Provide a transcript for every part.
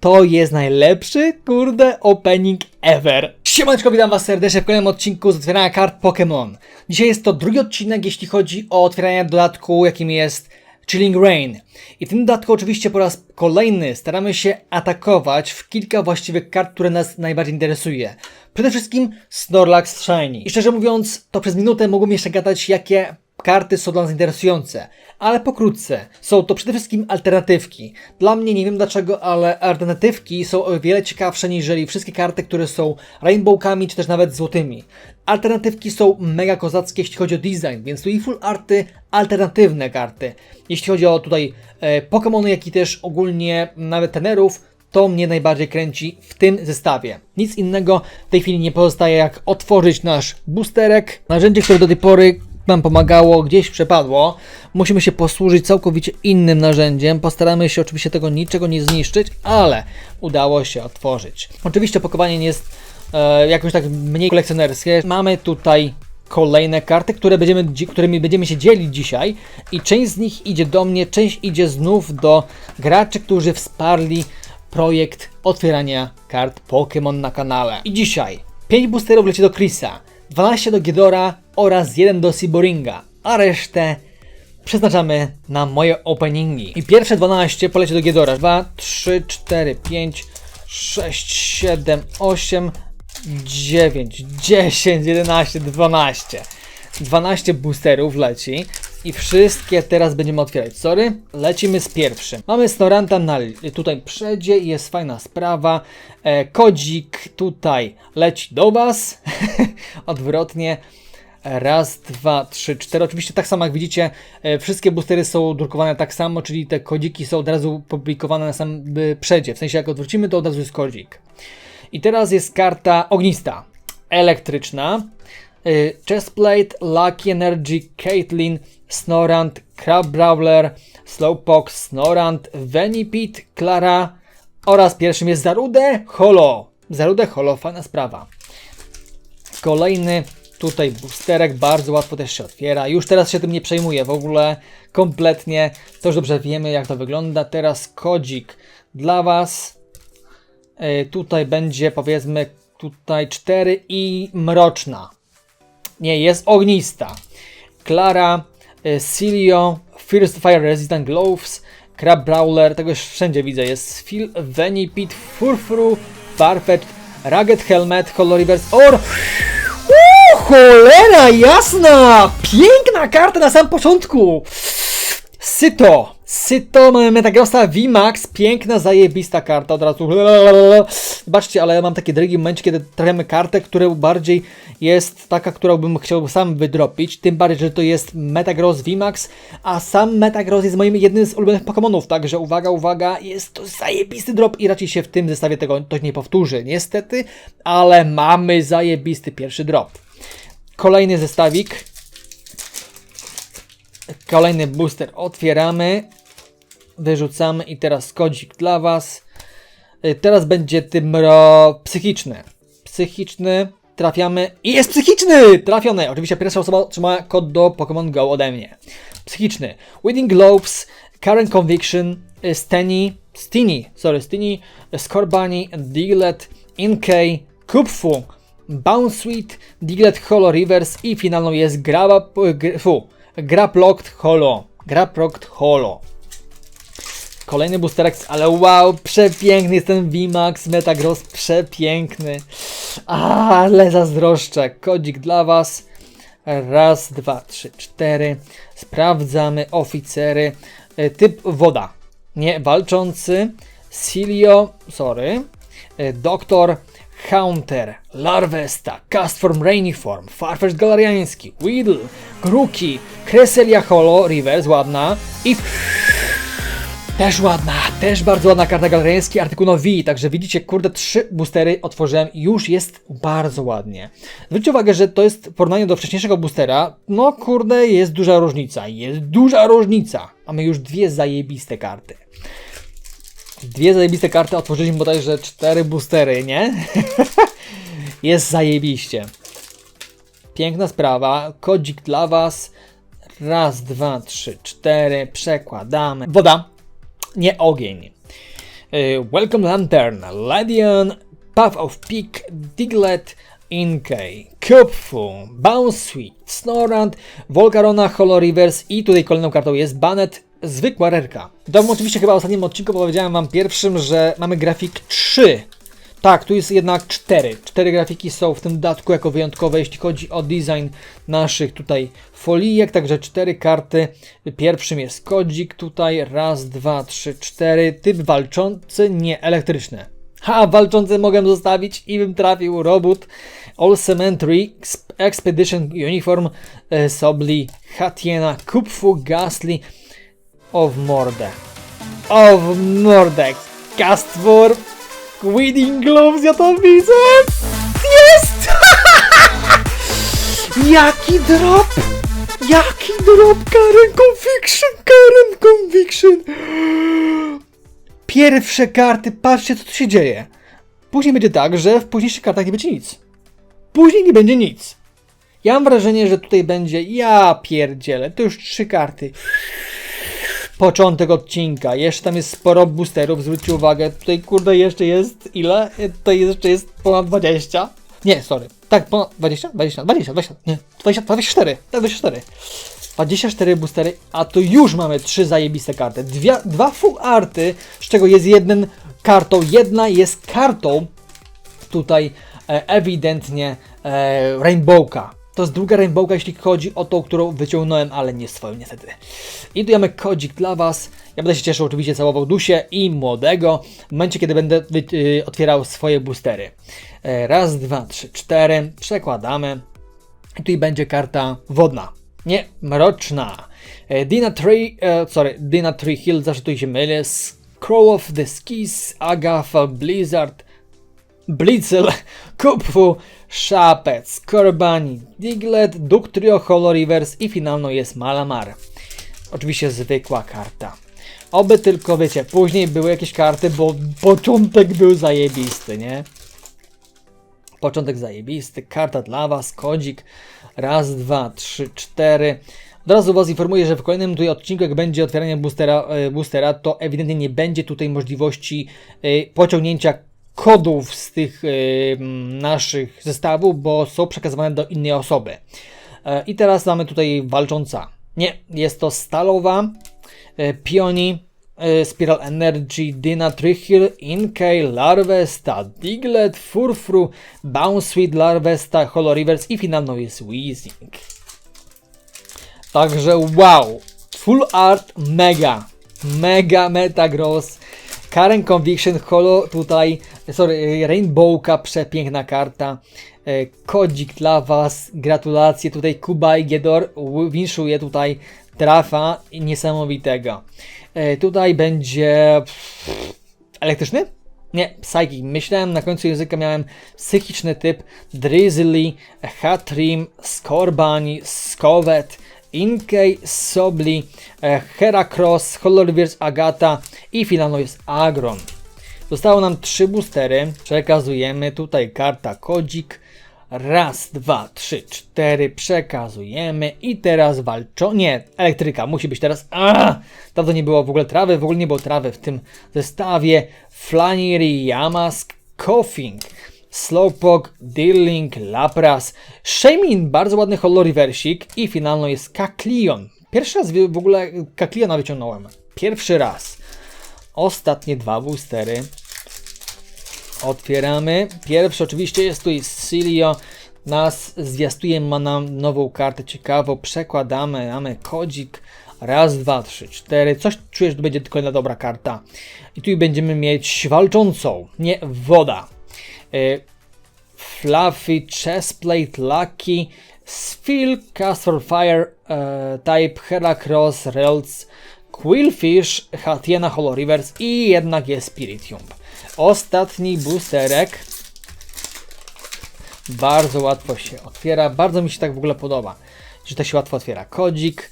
to jest najlepszy, kurde, opening ever. Siemaneczko, witam was serdecznie w kolejnym odcinku z otwierania kart Pokémon. Dzisiaj jest to drugi odcinek, jeśli chodzi o otwieranie dodatku, jakim jest Chilling Rain. I w tym dodatku oczywiście po raz kolejny staramy się atakować w kilka właściwych kart, które nas najbardziej interesuje. Przede wszystkim Snorlax Shiny. I szczerze mówiąc, to przez minutę mógłbym jeszcze gadać, jakie karty są dla nas interesujące, ale pokrótce. Są to przede wszystkim alternatywki. Dla mnie nie wiem dlaczego, ale alternatywki są o wiele ciekawsze niżeli wszystkie karty, które są rainbowkami czy też nawet złotymi. Alternatywki są mega kozackie, jeśli chodzi o design, więc tu i full arty, alternatywne karty. Jeśli chodzi o tutaj e, Pokémony, jak i też ogólnie nawet tenerów, to mnie najbardziej kręci w tym zestawie. Nic innego w tej chwili nie pozostaje jak otworzyć nasz boosterek. Narzędzie, które do tej pory nam pomagało, gdzieś przepadło. Musimy się posłużyć całkowicie innym narzędziem. Postaramy się oczywiście tego niczego nie zniszczyć, ale udało się otworzyć. Oczywiście pakowanie nie jest e, jakoś tak mniej kolekcjonerskie. Mamy tutaj kolejne karty, które będziemy, dzi- którymi będziemy się dzielić dzisiaj i część z nich idzie do mnie, część idzie znów do graczy, którzy wsparli projekt otwierania kart Pokémon na kanale. I dzisiaj 5 boosterów leci do Chrisa, 12 do Ghidorah oraz 1 do Siboringa, a resztę przeznaczamy na moje openingi. I pierwsze 12 poleci do Ghidorah. 2, 3, 4, 5, 6, 7, 8, 9, 10, 11, 12. 12 boosterów leci i wszystkie teraz będziemy otwierać. Sorry, lecimy z pierwszym. Mamy Snoranta na tutaj przedzie i jest fajna sprawa. E, kodzik tutaj leci do Was. Odwrotnie. Raz, dwa, trzy, cztery. Oczywiście tak samo jak widzicie, e, wszystkie boostery są drukowane tak samo, czyli te kodziki są od razu publikowane na samym y, przedzie. W sensie jak odwrócimy, to od razu jest kodzik. I teraz jest karta ognista, elektryczna. Y, Chestplate, Lucky Energy, Caitlyn, Snorant, Crab Brawler, Slowpoke, Snorant, Venipede, Clara oraz pierwszym jest Zarude Holo. Zarude Holo, fajna sprawa. Kolejny tutaj boosterek, bardzo łatwo też się otwiera. Już teraz się tym nie przejmuję w ogóle, kompletnie. To już dobrze wiemy jak to wygląda. Teraz kodzik dla Was. E, tutaj będzie powiedzmy tutaj 4 i mroczna. Nie, jest ognista. Clara, e, Cilio, First Fire Resistant Gloves, Crab Brawler, tego już wszędzie widzę. Jest Phil, Venipede, Furfuru, Farfetch, Rugged Helmet, Hollow Reverse or... Uuu, cholera jasna! Piękna karta na samym początku! Syto! Syto, Metagrossa VMAX, piękna, zajebista karta, od razu Zobaczcie, ale ja mam takie drogi momencie, kiedy trafiamy kartę, która bardziej jest taka, którą bym chciał sam wydropić, tym bardziej, że to jest Metagross VMAX, a sam Metagross jest moim jednym z ulubionych Pokémonów, także uwaga, uwaga, jest to zajebisty drop i raczej się w tym zestawie tego to nie powtórzy, niestety, ale mamy zajebisty pierwszy drop. Kolejny zestawik, Kolejny booster otwieramy. Wyrzucamy i teraz kodzik dla Was. Y, Teraz będzie tym ro... psychiczny. Psychiczny. Trafiamy. I jest psychiczny! Trafiony! Oczywiście pierwsza osoba otrzyma kod do Pokémon Go ode mnie. Psychiczny. Wedding Globes, Current Conviction, y, Steny, Stiny, sorry, Stiny, Scorbunny, Diglett, Inkay, Kupfu, Bounce Sweet, Diglett Holo Reverse i finalną jest Graba, gr, fu, Graplocked Holo. Graplocked Holo. Kolejny boosterek, ale wow, przepiękny jest ten VMAX Metagross, przepiękny. Ale zazdroszczę. Kodzik dla Was. Raz, dwa, trzy, cztery. Sprawdzamy oficery. E, Typ woda. Nie walczący. Silio, sorry. E, Doktor Haunter, Larvesta, Castform Rainiform, Farfetch Galariański, Weedle, Gruki, Cresselia Holo, Reverse, ładna i też ładna, też bardzo ładna karta galeriański, artykuł V, także widzicie, kurde, trzy boostery otworzyłem i już jest bardzo ładnie. Zwróćcie uwagę, że to jest w porównaniu do wcześniejszego boostera, no kurde, jest duża różnica, jest duża różnica. Mamy już dwie zajebiste karty. Dwie zajebiste karty, otworzyliśmy bodajże cztery boostery, nie? jest zajebiście. Piękna sprawa, kodzik dla Was. Raz, dwa, trzy, cztery, przekładamy. Woda, nie ogień. e, Welcome Lantern, Ledion, Path of Peak, Diglett, Inkay, Kupfu, Bounce Sweet, Snorant, Volcarona, Holo Rivers i tutaj kolejną kartą jest Banet, zwykła rerka. W oczywiście chyba w ostatnim odcinku powiedziałem wam pierwszym, że mamy grafik 3. Tak, tu jest jednak 4. 4 grafiki są w tym dodatku jako wyjątkowe, jeśli chodzi o design naszych tutaj folijek, także 4 karty. Pierwszym jest kodzik tutaj, raz, dwa, trzy, cztery. Typ walczący, nie elektryczny. Ha, walczący mogę zostawić i bym trafił robót. All Cemetery, Exp- Expedition Uniform, e, Sobli, Hatiena, Kupfu, Ghastly, of Mordę. Of Mordę. Castfor, Winning Gloves, ja to widzę! Jest! Jaki drop! Jaki drop! Karen Conviction! Karen Conviction! Pierwsze karty, patrzcie co tu się dzieje. Później będzie tak, że w późniejszych kartach nie będzie nic. Później nie będzie nic. Ja mam wrażenie, że tutaj będzie, ja pierdzielę, to już trzy karty. Początek odcinka, jeszcze tam jest sporo boosterów, zwróćcie uwagę, tutaj kurde jeszcze jest, ile? Tutaj jeszcze jest ponad 20. Nie, sorry, tak, ponad 20? 20, 20, 20, nie, 20, 24, tak, 24. 24 boostery, a tu już mamy trzy zajebiste karty. Dwie, dwa full arty, z czego jest jeden kartą. Jedna jest kartą tutaj e, ewidentnie e, Rainbowka. To jest druga Rainbowka, jeśli chodzi o tą, którą wyciągnąłem, ale nie swoją niestety. I mamy kodzik dla Was. Ja będę się cieszył, oczywiście całował Dusie i Młodego w momencie, kiedy będę y, otwierał swoje boostery. E, raz, dwa, trzy, cztery. Przekładamy. I tu będzie karta wodna. Nie, mroczna. E, Dina Tree, e, sorry, Dina Tree Hill, zawsze tu się mylę. Scroll of the Skis, Agatha, Blizzard, Blitzel, Kupfu, Szapec, Skorbani, Diglett, Duktrio, Holo Rivers i finalną jest Malamar. Oczywiście zwykła karta. Oby tylko, wiecie, później były jakieś karty, bo początek był zajebisty, nie? Początek zajebisty, karta dla Was, kodzik. Raz, dwa, trzy, cztery. Od razu Was informuję, że w kolejnym tutaj odcinku, jak będzie otwieranie boostera, e, boostera to ewidentnie nie będzie tutaj możliwości e, pociągnięcia kodów z tych naszych zestawów, bo są przekazywane do innej osoby. E, I teraz mamy tutaj walcząca. Nie, jest to stalowa, e, Pioni, e, Spiral Energy, Dina Trichil, Inkay, Larvesta, Diglett, Furfru, Bounce Sweet, Larvesta, Holo Rivers i finalną jest Weezing. Także wow, full art mega, mega metagross. Karen Conviction Holo tutaj, sorry, Rainbowka, przepiękna karta. E, Kodzik dla Was, gratulacje tutaj Kuba i Giedor, w- winszuję tutaj trafa niesamowitego. E, Tutaj będzie elektryczny? Nie, Psychic. Myślałem, na końcu języka miałem psychiczny typ Drizzly, Hatrim, Skorbani, Skowet, Inkay, Sobli, e, Heracross, Holorivers, Agata i finalną jest Agron. Zostało nam trzy boostery. Przekazujemy tutaj karta kodzik. Raz, dwa, trzy, cztery. Przekazujemy. I teraz walczą. Nie, elektryka. Musi być teraz. A! Dawno nie było w ogóle trawy. W ogóle nie było trawy w tym zestawie. Flannery, Yamask, Coughing. Slowpoke, Dealing, Lapras, Shamin, bardzo ładny holoriversik i finalną jest Kaklion. Pierwszy raz w ogóle Kakliona wyciągnąłem. Pierwszy raz. Ostatnie dwa boostery. Otwieramy. Pierwszy oczywiście jest tu Silio. Nas zwiastuje, ma nam nową kartę ciekawą. Przekładamy, mamy kodzik. Raz, dwa, trzy, cztery. Coś czuję, że to będzie kolejna dobra karta. I tu będziemy mieć walczącą, nie woda. Y, Fluffy, Chestplate, Lucky, Sphill, Castor Fire, e, Type, Heracross, Relts, Quillfish, Hatiena, Holo Rivers i jednak jest Spiritium. Ostatni boosterek. Bardzo łatwo się otwiera. Bardzo mi się tak w ogóle podoba, że to się łatwo otwiera. Kodzik.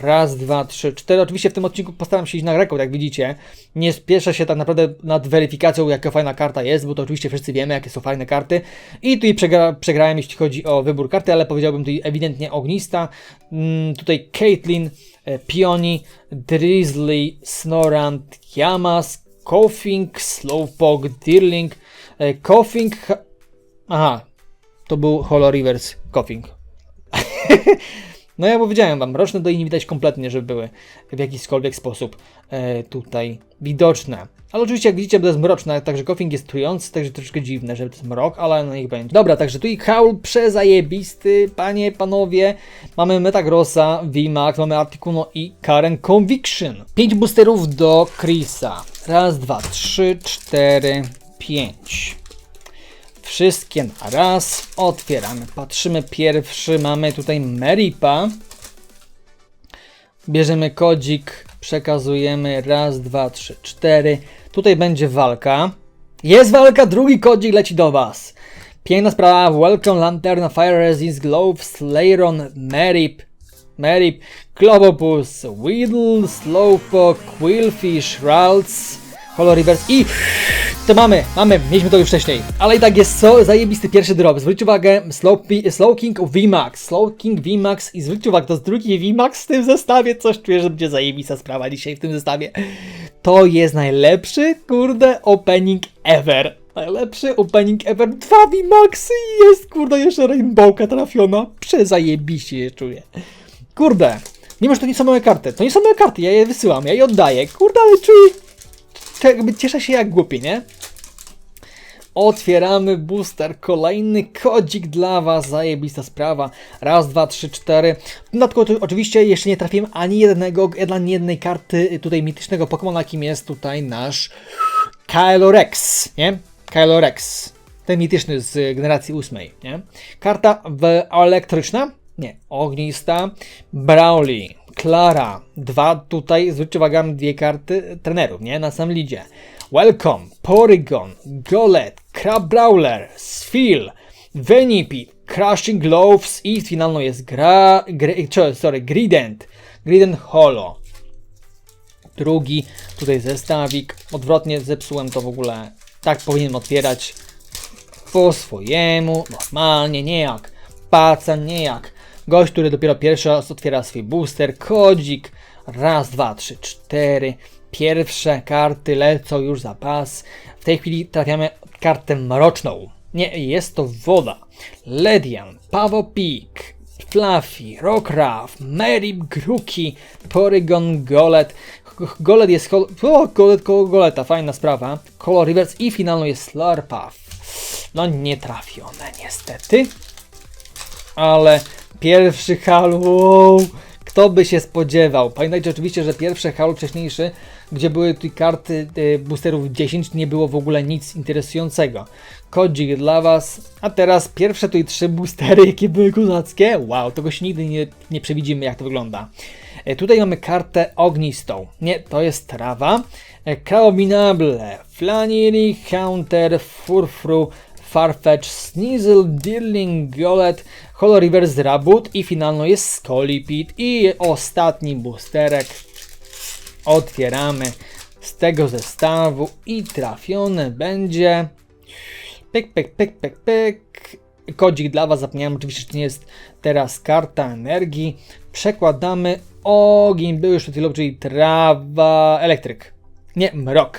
Raz, dwa, trzy, cztery. Oczywiście w tym odcinku postaram się iść na rekord, jak widzicie. Nie spieszę się tak naprawdę nad weryfikacją, jaka fajna karta jest, bo to oczywiście wszyscy wiemy, jakie są fajne karty. I tutaj przegra przegrałem, jeśli chodzi o wybór karty, ale powiedziałbym tutaj ewidentnie ognista. Mm, tutaj Caitlyn, e, Pioni, Drizzly, Snorant, Yamask, Coughing, Slowpoke, Deerling, e, Coughing... ha- Aha, to był Holo Reverse Coughing. No ja powiedziałem wam, mroczne do nie widać kompletnie, żeby były w jakikolwiek sposób e, tutaj widoczne. Ale oczywiście jak widzicie, to jest mroczne, także coughing jest trujący, także troszkę dziwne, że to jest mrok, ale no niech będzie. Dobra, także tu i Howl przezajebisty, panie, panowie. Mamy Metagrossa, VMAX, mamy Articuno i Karen Conviction. Pięć boosterów do Chrisa. Raz, dwa, trzy, cztery, pięć. Wszystkie na raz. Otwieramy, patrzymy. Pierwszy mamy tutaj Meripa. Bierzemy kodzik, przekazujemy. Raz, dwa, trzy, cztery. Tutaj będzie walka. Jest walka, drugi kodzik leci do Was. Piękna sprawa. Welcome Lanterna, Fire Resist, Glove, Slayron, Merip, Merip, Globopus, Weedle, Slowpoke, Quillfish, Ralts, Holo Reverse i to mamy, mamy, mieliśmy to już wcześniej. Ale i tak jest so zajebisty pierwszy drop. Zwróćcie uwagę, Slow, Slow King VMAX, Slow King VMAX i zwróćcie uwagę, to jest drugi VMAX w tym zestawie. Coś czuję, że będzie zajebista sprawa dzisiaj w tym zestawie. To jest najlepszy, kurde, opening ever. Najlepszy opening ever. Dwa VMAXy i jest, kurde, jeszcze Rainbowka trafiona. Przezajebiście je czuję. Kurde, mimo że to nie są moje karty, to nie są moje karty, ja je wysyłam, ja je oddaję. Kurde, ale czuję, jakby cieszę się jak głupi, nie? Otwieramy booster, kolejny kodzik dla Was, zajebista sprawa. Raz, dwa, trzy, cztery. W dodatku oczywiście jeszcze nie trafiłem ani jednego, ani jednej karty tutaj mitycznego Pokemona, jakim jest tutaj nasz Kylorex, nie? Kylorex. Ten mityczny z generacji ósmej, nie? Karta elektryczna? Nie. Ognista. Brawly. Klara. Dwa tutaj, zwróćcie uwagę, dwie karty trenerów, nie? Na sam lidzie. Welcome. Porygon. Golet. Crab Brawler. Sphil. Venipede. Crushing Gloves i finalną jest gra... Gr, czy, sorry, Grident. Grident Holo. Drugi tutaj zestawik. Odwrotnie zepsułem to w ogóle. Tak powinienem otwierać po swojemu, normalnie, nie jak pacan, nie jak gość, który dopiero pierwszy raz otwiera swój booster, kodzik, raz, dwa, trzy, cztery, pierwsze karty lecą już za pas, w tej chwili trafiamy kartę mroczną, nie, jest to woda, Ledian, Pawopik, Fluffy, Rockruff, Merip, Gruki, Porygon, Golet. Golet jest. O, Golet koło Goleta, fajna sprawa. Color Reverse i finalną jest Slurpuff. No nie trafione niestety. Ale pierwszy hal, wow, kto by się spodziewał? Pamiętajcie oczywiście, że pierwszy hal wcześniejszy, gdzie były tu karty y, boosterów 10, nie było w ogóle nic interesującego. Kodzik dla Was, a teraz pierwsze tutaj trzy boostery, jakie były kozackie. Wow, tego się nigdy nie, nie przewidzimy, jak to wygląda. E, Tutaj mamy kartę ognistą. Nie, to jest trawa. E, Kraobinable, Flannery, Counter, Furfru, Farfetch, Sneasel, Deerling, Golet, Holo Reverse Raboot i finalno jest Scolipede i ostatni boosterek otwieramy z tego zestawu i trafione będzie pyk, pyk, pyk, pyk, pyk. Kodzik dla Was, zapomniałem oczywiście, to nie jest teraz karta energii. Przekładamy. Ogień, był już przed chwilą, czyli trawa, elektryk. Nie, mrok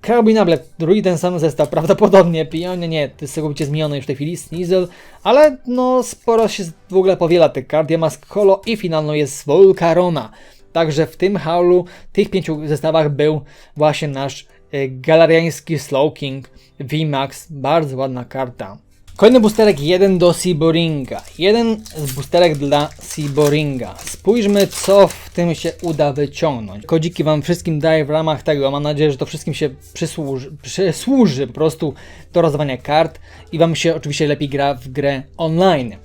Karabinable, drugi ten sam zestaw, prawdopodobnie, pionie nie, to jest całkowicie zmienione już w tej chwili, Sneasel, ale no sporo się w ogóle powiela tych kart, Yamask Holo i finalną jest Volcarona. Także w tym haulu, tych pięciu zestawach był właśnie nasz y, galariański Slowking VMAX, bardzo ładna karta. Kolejny boosterek, jeden do Seaboringa. Jeden z boosterek dla Seaboringa. Spójrzmy, co w tym się uda wyciągnąć. Kodziki Wam wszystkim daję w ramach tego. Mam nadzieję, że to wszystkim się przysłuży, przysłuży po prostu do rozdawania kart i Wam się oczywiście lepiej gra w grę online.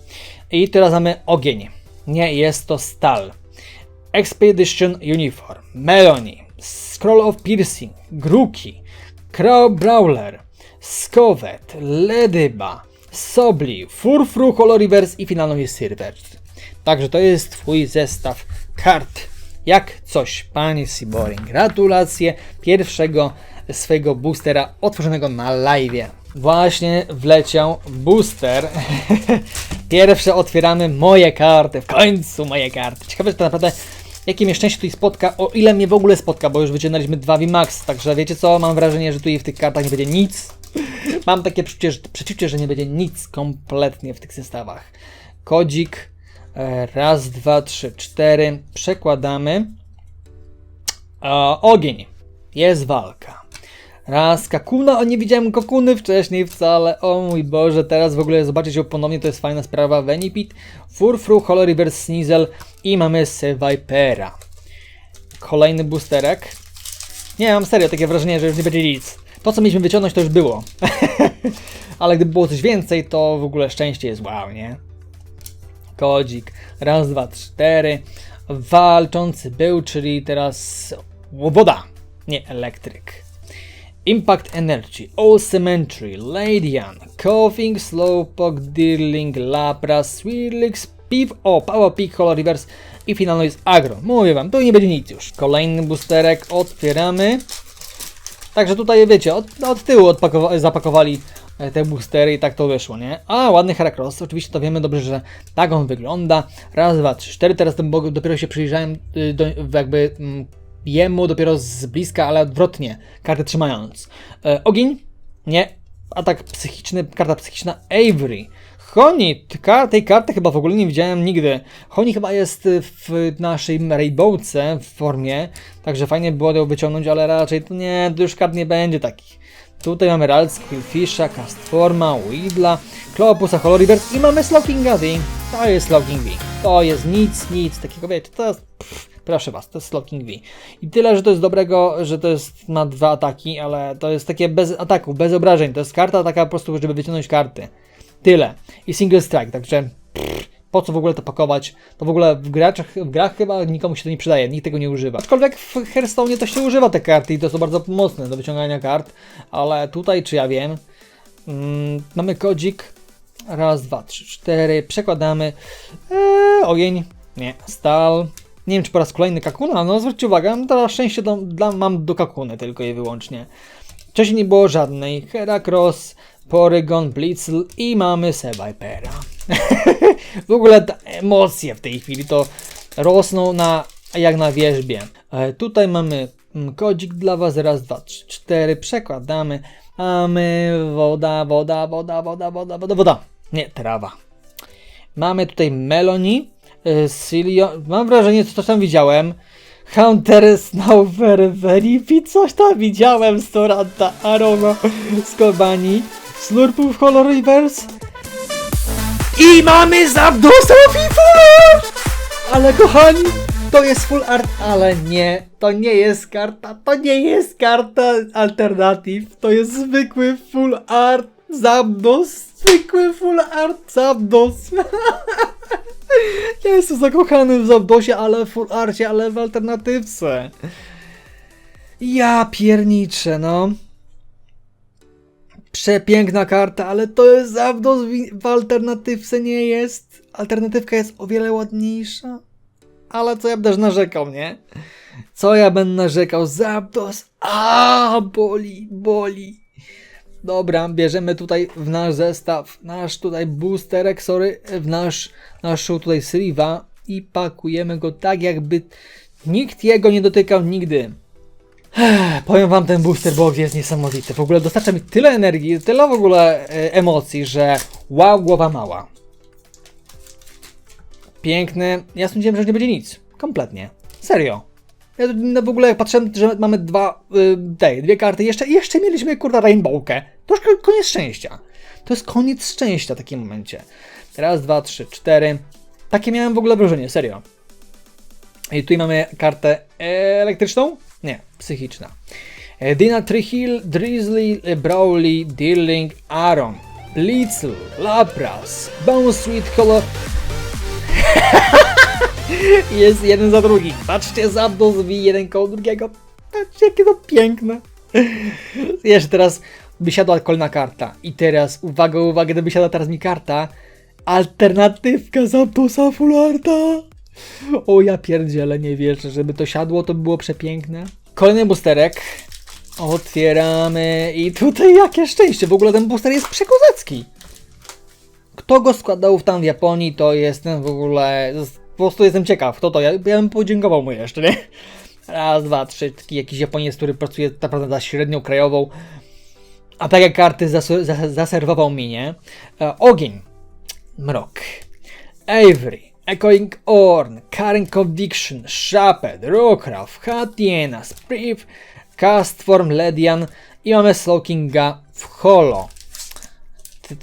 I teraz mamy ogień. Nie, jest to stal. Expedition Uniform, Melanie, Scroll of Piercing, Gruki, Crow Brawler, Skovet, Ledyba, Sobli, Furfru, Coloriverse i finalną jest Silvert. Także to jest Twój zestaw kart. Jak coś, Panie Siboring. Gratulacje pierwszego swojego boostera otworzonego na live. Właśnie wleciał booster. Pierwsze otwieramy moje karty. W końcu moje karty. Ciekawe, że to naprawdę jakie mnie szczęście tutaj spotka, o ile mnie w ogóle spotka, bo już wyciągnęliśmy 2 VMAX, także wiecie co, mam wrażenie, że tutaj w tych kartach nie będzie nic. Mam takie przeczucie, że- nie będzie nic kompletnie w tych zestawach. Kodzik, e, raz, dwa, trzy, cztery, przekładamy. A, ogień, jest walka. Raz, kakuna, o nie widziałem kakuny wcześniej wcale, o mój Boże, teraz w ogóle zobaczyć ją ponownie, to jest fajna sprawa. Venipit, Furfru, Holo Reverse Sneasel i mamy Vipera. Kolejny boosterek. Nie, mam serio takie wrażenie, że już nie będzie nic. To, co mieliśmy wyciągnąć, to już było. Ale gdyby było coś więcej, to w ogóle szczęście jest wow, nie? Kodzik. Raz, dwa, cztery. Walczący był, czyli teraz woda. Nie, elektryk. Impact Energy, All Cemetery, Ladian, Coughing, Slowpoke, Deerling, Lapras, Swirlix, Piv, o, Power Peak, Hollow Reverse i finalno jest Agro. Mówię wam, tu nie będzie nic już. Kolejny boosterek otwieramy. Także tutaj wiecie, od, od tyłu zapakowali e, te boostery i tak to wyszło, nie? A, ładny Heracross, oczywiście to wiemy dobrze, że tak on wygląda. Raz, dwa, trzy, cztery, teraz dopiero się przyjrzałem y, do, jakby mm, jemu dopiero z bliska, ale odwrotnie, kartę trzymając. E, ogień? Nie. Atak psychiczny, karta psychiczna Avery. Honi, tej karty chyba w ogóle nie widziałem nigdy. Honi chyba jest y, w naszej Rainbowce w formie, także fajnie by było ją wyciągnąć, ale raczej to nie, to już kart nie będzie takich. Tutaj mamy Ralts, Quillfisha, Castforma, Weedla, Clopusa, Holorivers i mamy Slocking V. To jest Slocking V. To jest nic, nic takiego, wiecie, to jest... Pff, proszę was, to jest Slocking V. I tyle, że to jest dobrego, że to jest ma dwa ataki, ale to jest takie bez ataków, bez obrażeń. To jest karta taka po prostu, żeby wyciągnąć karty. Tyle. I single strike, także po co w ogóle to pakować? To w ogóle w, graczach, w grach chyba nikomu się to nie przydaje, nikt tego nie używa. Aczkolwiek w Hearthstone to się używa te karty i to są bardzo pomocne do wyciągania kart, ale tutaj, czy ja wiem, mm, mamy kodzik, raz, dwa, trzy, cztery, przekładamy, eee, ogień, nie, stal, nie wiem czy po raz kolejny kakuna, no zwróćcie uwagę, teraz szczęście do, dla, mam do kakuny tylko i wyłącznie. Wcześniej nie było żadnej. Heracross, Porygon, Blitzl i mamy Sebipera. w ogóle te emocje w tej chwili to rosną na, jak na wierzbie. E, tutaj mamy mm, kodzik dla Was, raz, dwa, trzy, cztery, przekładamy. Mamy woda, woda, woda, woda, woda, woda, woda. Nie, trawa. Mamy tutaj Meloni, y, Silio. Mam wrażenie, że coś tam widziałem. Hunter Snow fit. Coś tam widziałem z Toranta, Arono, Skobani, Slurpów Color Reverse. I mamy Zapdosa i Full Art! Ale kochani, to jest Full Art, ale nie, to nie jest karta, to nie jest karta Alternative, to jest zwykły Full Art Zapdos, zwykły Full Art Zapdos. Ja jestem zakochany w Zapdosie, ale w Full Arcie, ale w alternatywce. Ja pierniczę, no. Przepiękna karta, ale to jest Zapdos w, w alternatywce nie jest. Alternatywka jest o wiele ładniejsza. Ale co ja będę narzekał, nie? Co ja będę narzekał? Zapdos. A, boli, boli. Dobra, bierzemy tutaj w nasz zestaw, nasz tutaj boosterek, sorry, w nasz, naszą tutaj sliwa i pakujemy go tak jakby nikt jego nie dotykał nigdy. Powiem wam, ten booster box jest niesamowity. W ogóle dostarcza mi tyle energii, tyle w ogóle e, emocji, że wow, głowa mała. Piękny. Ja sądziłem, że nie będzie nic. Kompletnie. Serio. Ja no w ogóle patrzyłem, że mamy dwa, y, dwie karty, jeszcze, jeszcze mieliśmy kurwa rainbowkę. To koniec szczęścia. To jest koniec szczęścia w takim momencie. Raz, dwa, trzy, cztery. Takie miałem w ogóle wrażenie, serio. I tutaj mamy kartę elektryczną? Nie, psychiczna. E, Dina Trihill, Drizzly, e, Brawly, Deerling, Aaron, Blitzl, Lapras, Bone Sweet Color. Jest jeden za drugim. Patrzcie, Zapdos wi jeden koło drugiego. Patrzcie, jakie to piękne. Jeszcze teraz by siadła kolejna karta. I teraz, uwaga, uwaga, gdyby siadła teraz mi karta. Alternatywka Zapdosa Fullarta. O ja pierdzielę, nie wierzę, żeby to siadło, to by było przepiękne. Kolejny boosterek. Otwieramy i tutaj jakie szczęście, w ogóle ten booster jest przekozacki. Kto go składał tam w Japonii, to jestem w ogóle Po prostu jestem ciekaw, kto to, ja, ja bym podziękował mu jeszcze, nie? Raz, dwa, trzy, taki jakiś Japoniec, który pracuje tak naprawdę za średnią krajową. A takie karty zasu- za- zaserwował mi, nie? E, ogień, mrok, Avery, Echoing Orn, Karen Conviction, Shaped, Rookraf, Hatiena, Spriv, Castform, Ledian i mamy Slowkinga w holo.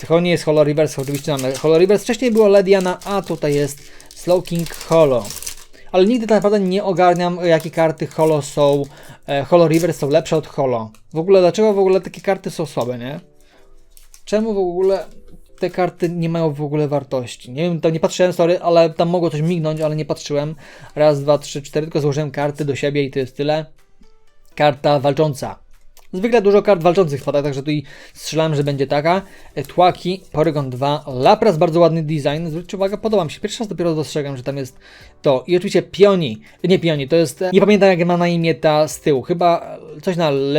To nie jest Holo Reverse, oczywiście mamy Holo Reverse. Wcześniej było Lediana, a tutaj jest Slowking Holo. Ale nigdy tak naprawdę nie ogarniam, jakie karty Holo są, e, Holo Reverse są lepsze od Holo. W ogóle, dlaczego w ogóle takie karty są słabe, nie? Czemu w ogóle te karty nie mają w ogóle wartości? Nie wiem, tam nie patrzyłem, sorry, ale tam mogło coś mignąć, ale nie patrzyłem. Raz, dwa, trzy, cztery, tylko złożyłem karty do siebie i to jest tyle. Karta walcząca. Zwykle dużo kart walczących wpada, także tutaj strzelałem, że będzie taka. Tłaki, Porygon 2, Lapras, bardzo ładny design. Zwróćcie uwagę, podoba mi się. Pierwszy raz dopiero dostrzegam, że tam jest to. I oczywiście Pioni. Nie Pioni, to jest. Nie pamiętam, jak ma na imię ta z tyłu. Chyba coś na L.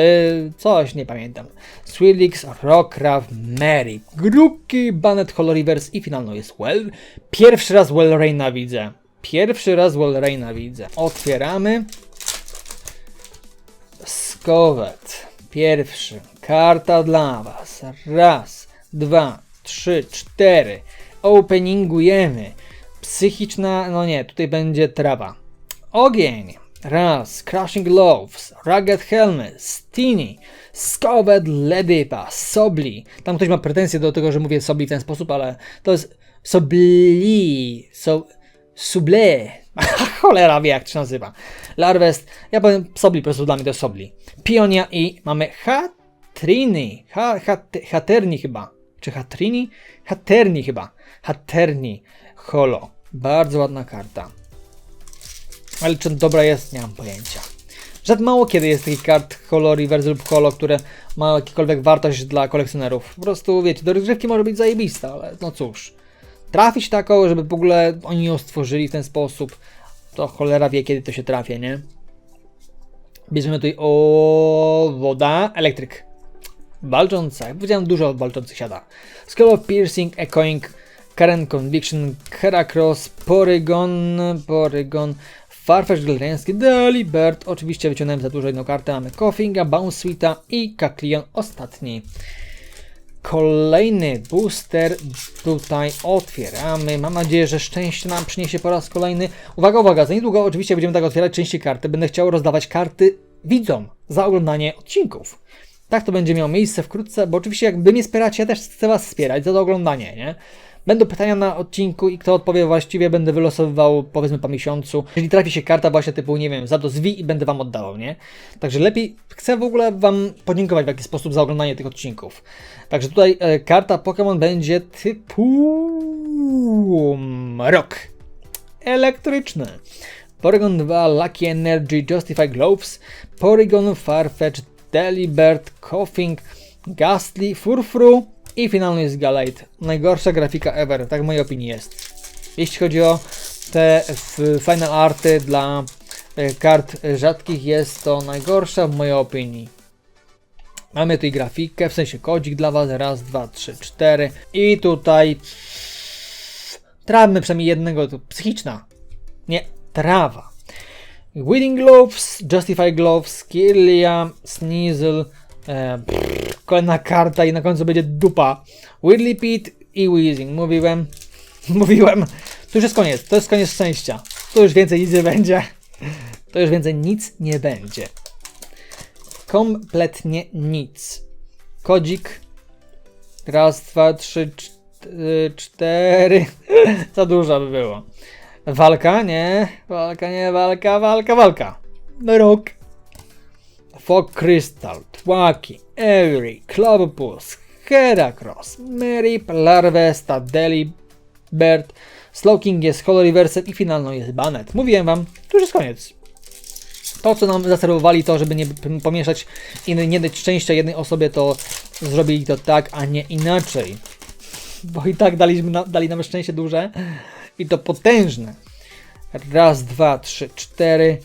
Coś, nie pamiętam. Swillix, Rockcraft, Mary, Gruki, Banet, Hollow Reverse i finalno jest Well. Pierwszy raz Well Raina widzę. Pierwszy raz Well Raina widzę. Otwieramy. Skowet. Pierwszy. Karta dla Was. Raz, dwa, trzy, cztery. Openingujemy. Psychiczna, no nie, tutaj będzie trawa. Ogień. Raz. Crushing Loaves. Rugged Helmet. Stini. Skowet Ledypa. Sobli. Tam ktoś ma pretensje do tego, że mówię Sobli w ten sposób, ale to jest Sobli. So, Suble. Cholera wie jak to się nazywa. Larvest. Ja powiem Sobli po prostu dla mnie to Sobli. Pionia i mamy Hatrini. Ha, hat, haterni chyba. Czy Hatrini? Haterni chyba. Haterni. Holo. Bardzo ładna karta. Ale czy dobra jest, nie mam pojęcia. Rzadko mało kiedy jest takich kart Holo Reverse lub Holo, które mają jakąkolwiek wartość dla kolekcjonerów. Po prostu, wiecie, do rozgrywki może być zajebista, ale no cóż. Trafić taką, żeby w ogóle oni ją stworzyli w ten sposób, to cholera wie, kiedy to się trafia, nie? Bierzemy tutaj o woda, elektryk. Walcząca, jak powiedziałem, dużo walczących siada. Of Piercing, Echoing, Karen Conviction, Heracross, Porygon, Porygon, Farfetch Galeriański, Delibert. Oczywiście wyciągnąłem za dużo jedną kartę. Mamy Koffinga, Bounce i Kaklion ostatni. Kolejny booster tutaj otwieramy. Mam nadzieję, że szczęście nam przyniesie po raz kolejny. Uwaga, uwaga, za niedługo oczywiście będziemy tak otwierać części karty. Będę chciał rozdawać karty widzom za oglądanie odcinków. Tak to będzie miało miejsce wkrótce, bo oczywiście jak wy mnie wspieracie, ja też chcę was wspierać za to oglądanie, nie? Będą pytania na odcinku i kto odpowie właściwie, będę wylosowywał powiedzmy po miesiącu. Jeżeli trafi się karta właśnie typu, nie wiem, za to zwi i będę wam oddawał, nie? Także lepiej, chcę w ogóle wam podziękować w jakiś sposób za oglądanie tych odcinków. Także tutaj e, karta Pokémon będzie typu rok elektryczny. Porygon 2, Lucky Energy, Justify Gloves, Porygon, Farfetch, Delibert, Coughing, Ghastly, Furfru i finalny jest Galate. Najgorsza grafika ever, tak w mojej opinii jest. Jeśli chodzi o te final arty dla e, kart rzadkich, jest to najgorsza w mojej opinii. Mamy tutaj grafikę, w sensie kodzik dla Was, raz, dwa, trzy, cztery i tutaj trawmy przynajmniej jednego, to psychiczna, nie, trawa. Weeding Gloves, Justify Gloves, Kirlia, Sneasel, e, kolejna karta i na końcu będzie dupa. Weirdly Pit i Weezing. Mówiłem, mówiłem. To już jest koniec, to jest koniec szczęścia. To już więcej nic nie będzie. To już więcej nic nie będzie. Kompletnie nic. Kodzik. Raz, dwa, trzy, y, cztery. Za dużo by było. Walka, nie. Walka, nie, walka, walka, walka. Rok. Fog Crystal, Tłaki, Avery, Clobbopus, Heracross, Merip, Larvesta, Delibert, Slowking jest Hollow Reversem i finalną jest Banet. Mówiłem wam, to już jest koniec. To, co nam zaserwowali, to, żeby nie pomieszać i nie dać szczęścia jednej osobie, to zrobili to tak, a nie inaczej. Bo i tak daliśmy na, dali nam szczęście duże i to potężne. Raz, dwa, trzy, cztery.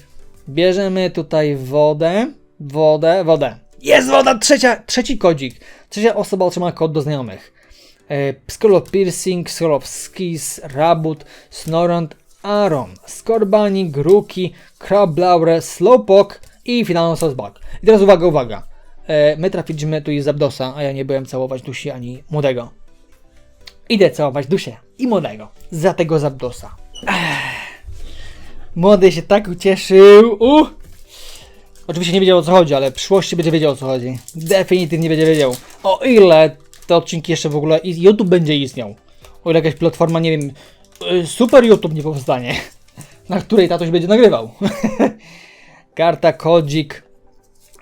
Bierzemy tutaj wodę, wodę, wodę. Jest woda! Trzecia, trzeci kodzik. Trzecia osoba otrzyma kod do znajomych. E, Skull of Piercing, Skull of Skis, Rabut, Snorant, Aaron, Scorbani, Gruki, Crablaure, Slowpoke i finalną Sosbag. I teraz uwaga, uwaga. E, my trafiliśmy tu i Zabdosa, a ja nie byłem całować dusi ani młodego. Idę całować duszę i młodego. Za tego Zabdosa. Ech. Młody się tak ucieszył. Uh. Oczywiście nie wiedział o co chodzi, ale w przyszłości będzie wiedział o co chodzi. Definitywnie będzie wiedział. O ile te odcinki jeszcze w ogóle YouTube będzie istniał. O ile jakaś platforma, nie wiem, y, super YouTube nie powstanie, na której tatoś będzie nagrywał. Karta kodzik.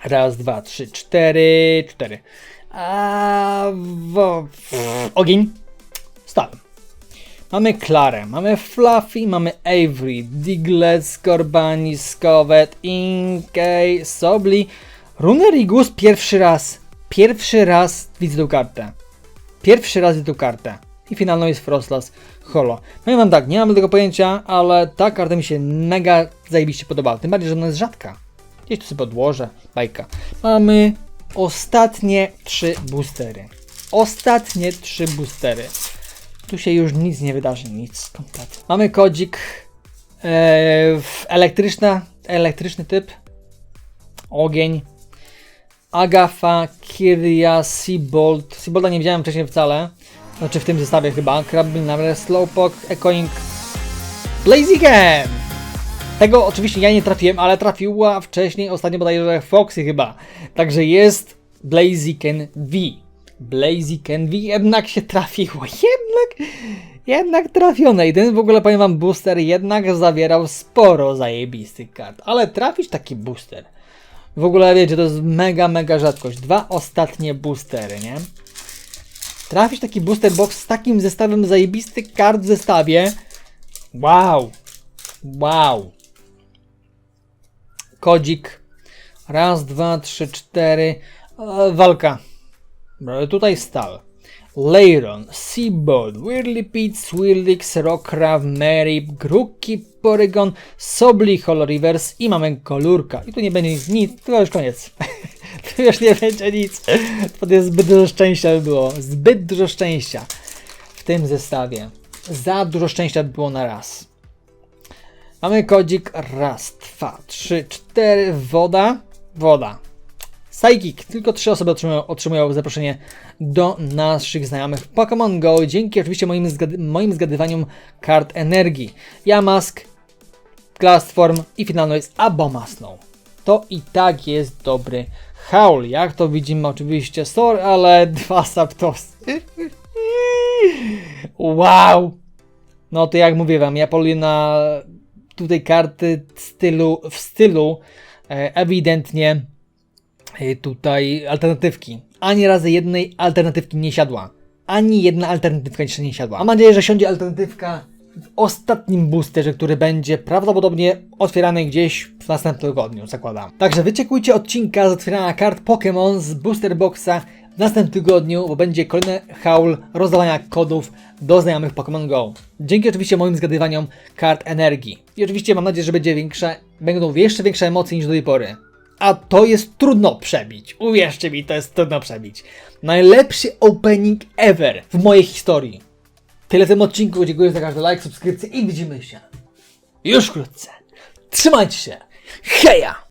Raz, dwa, trzy, cztery, cztery. A wo, ogień. Stałem. Mamy Klarę, mamy Fluffy, mamy Avery, Diglett, Scorbani, Scovet, Inkay, Sobli, Runerigus pierwszy raz, pierwszy raz widzę tą kartę. Pierwszy raz widzę tą kartę. I finalną jest Frostlass Holo. Powiem wam tak, nie mam tego pojęcia, ale ta karta mi się mega zajebiście podobała. Tym bardziej, że ona jest rzadka. Gdzieś tu sobie podłożę, bajka. Mamy ostatnie trzy boostery. Ostatnie trzy boostery. Tu się już nic nie wydarzy, nic kompletnie. Mamy kodzik w elektryczna, elektryczny typ. Ogień. Agafa, Kiria, Seabolt. Seabolta nie widziałem wcześniej wcale. Znaczy w tym zestawie chyba. Krabbin, Navel, Slowpoke, Echoing, Blaziken! Tego oczywiście ja nie trafiłem, ale trafiła wcześniej ostatnio bodajże Foxy chyba. Także jest Blaziken V. Blaziken V jednak się trafiło. Jednak, jednak trafione. I ten w ogóle powiem wam booster jednak zawierał sporo zajebistych kart. Ale trafić taki booster. W ogóle wiecie, to jest mega, mega rzadkość. Dwa ostatnie boostery, nie? Trafić taki booster box z takim zestawem zajebistych kart w zestawie. Wow. Wow. Kodzik. Raz, dwa, trzy, cztery. E, walka. Dobra, Tutaj stal. Leiron, Seabold, Whirlipede, Swirlix, Rockcraft, Mary, Gruki, Porygon, Sobli, Hollow Rivers i mamy kolurka. I tu nie będzie nic, nic, to już koniec. tu już nie będzie nic. To jest zbyt dużo szczęścia by było. Zbyt dużo szczęścia w tym zestawie. Za dużo szczęścia by było na raz. Mamy kodzik raz, dwa, trzy, cztery, woda, woda. Psychic. Tylko trzy osoby otrzymują, otrzymują zaproszenie do naszych znajomych Pokémon Go. Dzięki oczywiście moim, moim zgadywaniom kart energii. Yamask, Glassform i finalno jest Abomasnow. To i tak jest dobry haul. Jak to widzimy oczywiście sorry, ale dwa Zapdosy. wow! No to jak mówię wam, ja poluję na tutaj karty stylu, w stylu e, ewidentnie tutaj alternatywki. Ani razy jednej alternatywki nie siadła. Ani jedna alternatywka jeszcze nie siadła. Mam nadzieję, że siądzie alternatywka w ostatnim boosterze, który będzie prawdopodobnie otwierany gdzieś w następnym tygodniu, zakładam. Także wyczekujcie odcinka z otwierania kart Pokémon z Booster Boxa w następnym tygodniu, bo będzie kolejny haul rozdawania kodów do znajomych Pokémon Go. Dzięki oczywiście moim zgadywaniom kart energii. I oczywiście mam nadzieję, że będzie większe, będą jeszcze większe emocje niż do tej pory. A to jest trudno przebić. Uwierzcie mi, to jest trudno przebić. Najlepszy opening ever w mojej historii. Tyle w tym odcinku. Dziękuję za każdy like, subskrypcję i widzimy się już wkrótce. Trzymajcie się. Heja!